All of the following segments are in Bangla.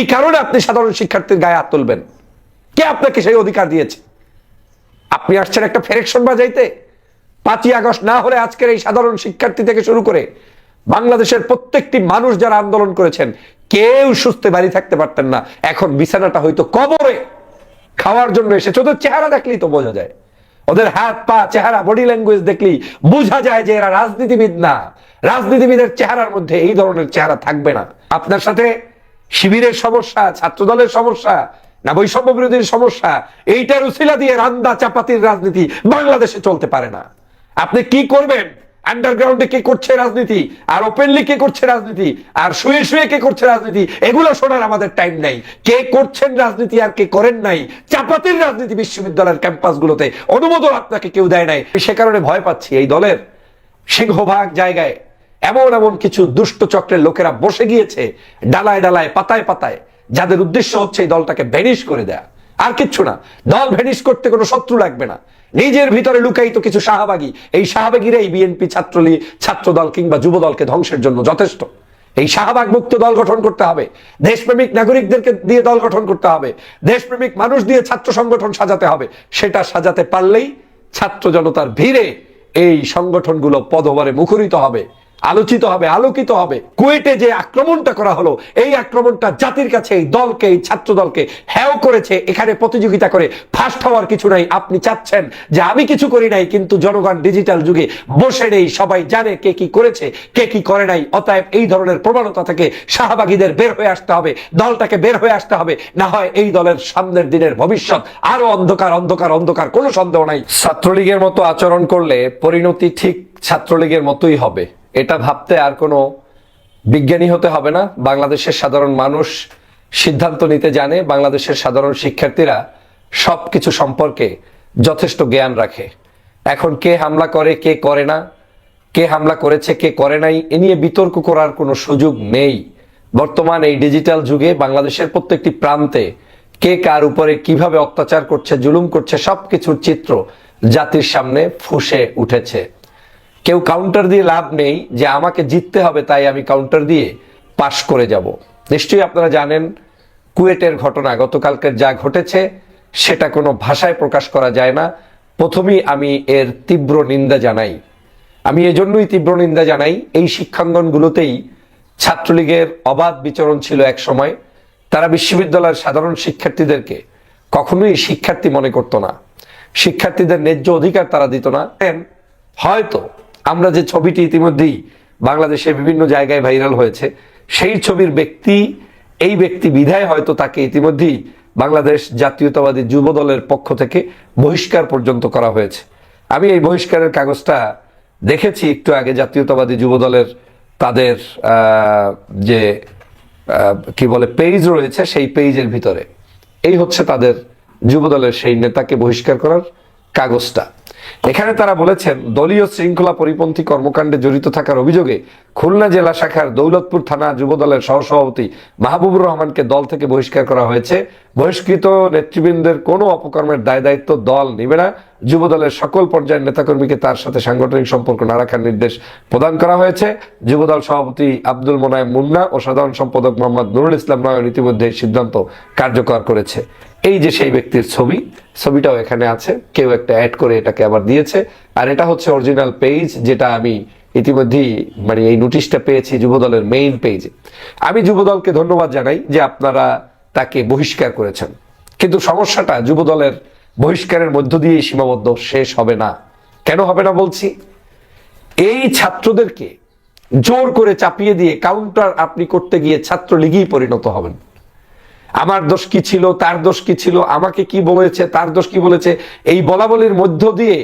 কি কারণে আপনি সাধারণ শিক্ষার্থীর গায়ে হাত তুলবেন। কে আপনাকে সেই অধিকার দিয়েছে? আপনি আসছেন একটা ফেরেকশন বাজাইতে। পাঁচই আগস্ট না হলে আজকের এই সাধারণ শিক্ষার্থী থেকে শুরু করে বাংলাদেশের প্রত্যেকটি মানুষ যারা আন্দোলন করেছেন, কেউ সুস্থে বাড়ি থাকতে পারতেন না। এখন বিছানাটা হয়তো কবরে খাওয়ার জন্য এসেছে। ওদের চেহারা দেখলেই তো বোঝা যায়। ওদের হাত, পা, চেহারা বডি ল্যাঙ্গুয়েজ দেখলেই বোঝা যায় যে এরা রাজনীতিবিদ না। রাজনীতিবিদের চেহারার মধ্যে এই ধরনের চেহারা থাকবে না। আপনার সাথে শিবিরের সমস্যা ছাত্র দলের সমস্যা, না বৈষম্য বিরোধীর সমস্যা, এইটার উসিলা দিয়ে রান্দা চাপাতির রাজনীতি বাংলাদেশে চলতে পারে না। আপনি কি করবেন? আন্ডারগ্রাউন্ডে কে করছে রাজনীতি? আর ওপেনলি কে করছে রাজনীতি? আর শুয়ে শুয়ে কে করছে রাজনীতি? এগুলো শোনার আমাদের টাইম নাই। কে করছেন রাজনীতি আর কে করেন নাই? চাপাতির রাজনীতি বিশ্ববিদ্যালয়ের ক্যাম্পাসগুলোতে অনুমোদন আপনাকে কেউ দেয় নাই। সে কারণে ভয় পাচ্ছি এই দলের সিংহভাগ জায়গায়। এমন এমন কিছু দুষ্ট চক্রের লোকেরা বসে গিয়েছে, ডালায় ডালায়, পাতায় পাতায়, যাদের উদ্দেশ্য হচ্ছে এই দলটাকে ভ্যানিশ করে দেয়া। আর কিচ্ছু না, দল ভ্যানিশ করতে কোনো শত্রু লাগবে না। নিজের ভিতরে লুকাই তো কিছু শাহবাগী, এই শাহবাগীরাই বিএনপি ছাত্রলী ছাত্র দল কিংবা যুব দলকে ধ্বংসের জন্য যথেষ্ট। এই শাহবাগ মুক্ত দল গঠন করতে হবে, দেশপ্রেমিক নাগরিকদেরকে দিয়ে দল গঠন করতে হবে, দেশপ্রেমিক মানুষ দিয়ে ছাত্র সংগঠন সাজাতে হবে, সেটা সাজাতে পারলেই ছাত্র জনতার ভিড়ে এই সংগঠনগুলো পদভারে মুখরিত হবে। আলোচিত হবে, আলোকিত হবে। কুয়েটে যে আক্রমণটা করা হলো, এই আক্রমণটা জাতির কাছে, এই দলকে, এই ছাত্র দলকে হ্যাও করেছে। এখানে প্রতিযোগিতা করে ফার্স্ট হওয়ার কিছু নাই। আপনি চাচ্ছেন যে আমি কিছু করি নাই, কিন্তু জনগণ ডিজিটাল যুগে বসে নেই। সবাই জানে কে কি করেছে, কে কি করে নাই। অতএব এই ধরনের প্রবণতা থেকে শাহবাগীদের বের হয়ে আসতে হবে, দলটাকে বের হয়ে আসতে হবে। না হয় এই দলের সামনের দিনের ভবিষ্যৎ আরও অন্ধকার অন্ধকার অন্ধকার, কোনো সন্দেহ নাই। ছাত্রলীগের মতো আচরণ করলে পরিণতি ঠিক ছাত্রলীগের মতোই হবে। এটা ভাবতে আর কোনো বিজ্ঞানী হতে হবে না। বাংলাদেশের সাধারণ মানুষ সিদ্ধান্ত নিতে জানে, বাংলাদেশের সাধারণ শিক্ষার্থীরা সবকিছু সম্পর্কে যথেষ্ট জ্ঞান রাখে। এখন কে হামলা করে, কে করে না, কে হামলা করেছে, কে করে নাই, এ নিয়ে বিতর্ক করার কোনো সুযোগ নেই। বর্তমান এই ডিজিটাল যুগে বাংলাদেশের প্রত্যেকটি প্রান্তে কে কার উপরে কীভাবে অত্যাচার করছে, জুলুম করছে, সবকিছুর চিত্র জাতির সামনে ফুসে উঠেছে। কেউ কাউন্টার দিয়ে লাভ নেই যে আমাকে জিততে হবে, তাই আমি কাউন্টার দিয়ে পাশ করে যাব। নিশ্চয়ই আপনারা জানেন, কুয়েটের ঘটনা, গতকালকের যা ঘটেছে, সেটা কোনো ভাষায় প্রকাশ করা যায় না। প্রথমেই আমি এর তীব্র নিন্দা জানাই। আমি এজন্যই তীব্র নিন্দা জানাই, এই শিক্ষাঙ্গনগুলোতেই ছাত্রলীগের অবাধ বিচরণ ছিল এক সময়। তারা বিশ্ববিদ্যালয়ের সাধারণ শিক্ষার্থীদেরকে কখনোই শিক্ষার্থী মনে করতো না। শিক্ষার্থীদের ন্যায্য অধিকার তারা দিত না। হয়তো আমরা যে ছবিটি ইতিমধ্যেই বাংলাদেশের বিভিন্ন জায়গায় ভাইরাল হয়েছে, সেই ছবির ব্যক্তি, এই ব্যক্তি বিধায় হয়তো তাকে ইতিমধ্যেই বাংলাদেশ জাতীয়তাবাদী যুব দলের পক্ষ থেকে বহিষ্কার পর্যন্ত করা হয়েছে। আমি এই বহিষ্কারের কাগজটা দেখেছি একটু আগে, জাতীয়তাবাদী যুব দলের তাদের যে কি বলে পেজ রয়েছে সেই পেজের ভিতরে। এই হচ্ছে তাদের যুবদলের সেই নেতাকে বহিষ্কার করার কাগজটা। এখানে তারা বলেছেন, দলীয় শৃঙ্খলা পরিপন্থী কর্মকাণ্ডে জড়িত থাকার অভিযোগে খুলনা জেলা শাখার দৌলতপুর থানা যুবদলের সহসভাপতি মাহবুবুর রহমানকে দল থেকে বহিষ্কার করা হয়েছে। বহিষ্কৃত নেতৃবৃন্দের কোনো অপকর্মের দায় দায়িত্ব দল নেবে না। যুবদলের সকল পর্যায়ের নেতাকর্মীকে তার সাথে সাংগঠনিক সম্পর্ক না রাখার নির্দেশ প্রদান করা হয়েছে। যুবদল সভাপতি আব্দুল মোনায় মুন্না ও সাধারণ সম্পাদক মোহাম্মদ নুরুল ইসলাম নয়ন ইতিমধ্যে এই সিদ্ধান্ত কার্যকর করেছে। এই যে সেই ব্যক্তির ছবি, ছবিটাও এখানে আছে। কেউ একটা অ্যাড করে এটাকে আবার দিয়েছে। আর এটা হচ্ছে অরিজিনাল পেজ যেটা আমি ইতিমধ্যেই মানে এই নোটিশটা পেয়েছি যুবদলের মেইন পেজে আমি যুবদলকে ধন্যবাদ জানাই যে আপনারা তাকে বহিষ্কার করেছেন। কিন্তু সমস্যাটা যুবদলের বহিষ্কারের মধ্য দিয়েই সীমাবদ্ধ, শেষ হবে না। কেন হবে না বলছি? এই ছাত্রদেরকে জোর করে চাপিয়ে দিয়ে কাউন্টার আপনি করতে গিয়ে ছাত্রলীগই পরিণত হবেন। আমার দোষ কি ছিল, তার দোষ কি ছিল, আমাকে কি বলেছে, তার দোষ কি বলেছে, এই বলাবলির মধ্য দিয়ে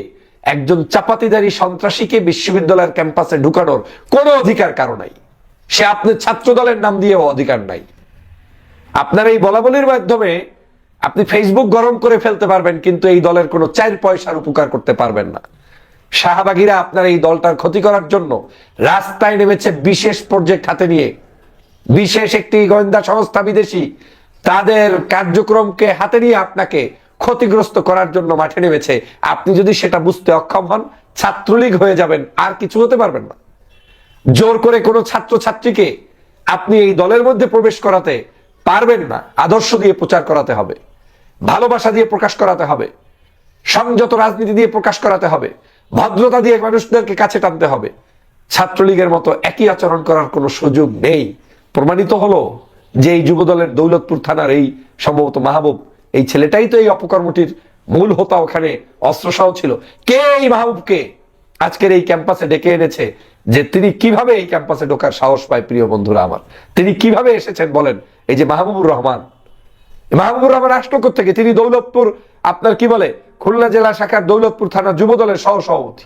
একজন চাপাতিদারি সন্ত্রাসীকে বিশ্ববিদ্যালয়ের ক্যাম্পাসে ঢুকানোর কোনো অধিকার কারও নাই। সে আপনার ছাত্র দলের নাম দিয়েও অধিকার নাই। আপনার এই বলাবলির মাধ্যমে আপনি ফেসবুক গরম করে ফেলতে পারবেন, কিন্তু এই দলের কোনো চার পয়সার উপকার করতে পারবেন না। শাহবাগীরা আপনার এই দলটার ক্ষতি করার জন্য রাস্তায় নেমেছে বিশেষ প্রজেক্ট হাতে নিয়ে। বিশেষ একটি গোয়েন্দা সংস্থা বিদেশি। তাদের কার্যক্রমকে হাতে নিয়ে আপনাকে ক্ষতিগ্রস্ত করার জন্য মাঠে নেমেছে। আপনি যদি সেটা বুঝতে অক্ষম হন, ছাত্রলীগ হয়ে যাবেন, আর কিছু হতে পারবেন না। জোর করে কোনো ছাত্র ছাত্রীকে আপনি এই দলের মধ্যে প্রবেশ করাতে পারবেন না। আদর্শ দিয়ে প্রচার করাতে হবে, ভালোবাসা দিয়ে প্রকাশ করাতে হবে, সংযত রাজনীতি দিয়ে প্রকাশ করাতে হবে, ভদ্রতা দিয়ে মানুষদেরকে কাছে টানতে হবে। ছাত্রলীগের মতো একই আচরণ করার কোনো সুযোগ নেই। প্রমাণিত হলো যে এই যুবদলের দৌলতপুর থানার এই সম্ভবত মাহবুব, এই ছেলেটাই তো এই অপকর্মটির মূল হোতা ওখানে অস্ত্রসহ ছিল। কে এই মাহবুবকে আজকের এই ক্যাম্পাসে ডেকে এনেছে? যে তিনি কীভাবে এই ক্যাম্পাসে ঢোকার সাহস পায় প্রিয় বন্ধুরা আমার। তিনি কীভাবে এসেছেন বলেন? এই যে মাহবুবুর রহমান। মাহবুবুর রহমান আসলো থেকে তিনি দৌলতপুর, আপনার কি বলে? খুলনা জেলা শাখার দৌলতপুর থানা যুব দলের সহ সভাপতি।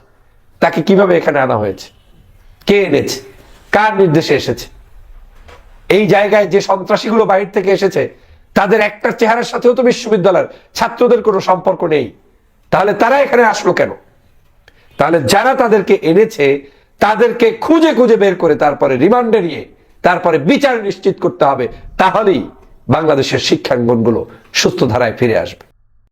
তাকে কীভাবে এখানে আনা হয়েছে? কে এনেছে? কার নির্দেশে এসেছে? এই জায়গায় যে সন্ত্রাসীগুলো বাহির থেকে এসেছে, তাদের একটা চেহারার সাথেও তো বিশ্ববিদ্যালয়ের ছাত্রদের কোনো সম্পর্ক নেই। তাহলে তারা এখানে আসলো কেন? তাহলে যারা তাদেরকে এনেছে, তাদেরকে খুঁজে খুঁজে বের করে তারপরে রিমান্ডে নিয়ে তারপরে বিচার নিশ্চিত করতে হবে। তাহলেই বাংলাদেশের শিক্ষাঙ্গনগুলো সুস্থ ধারায় ফিরে আসবে।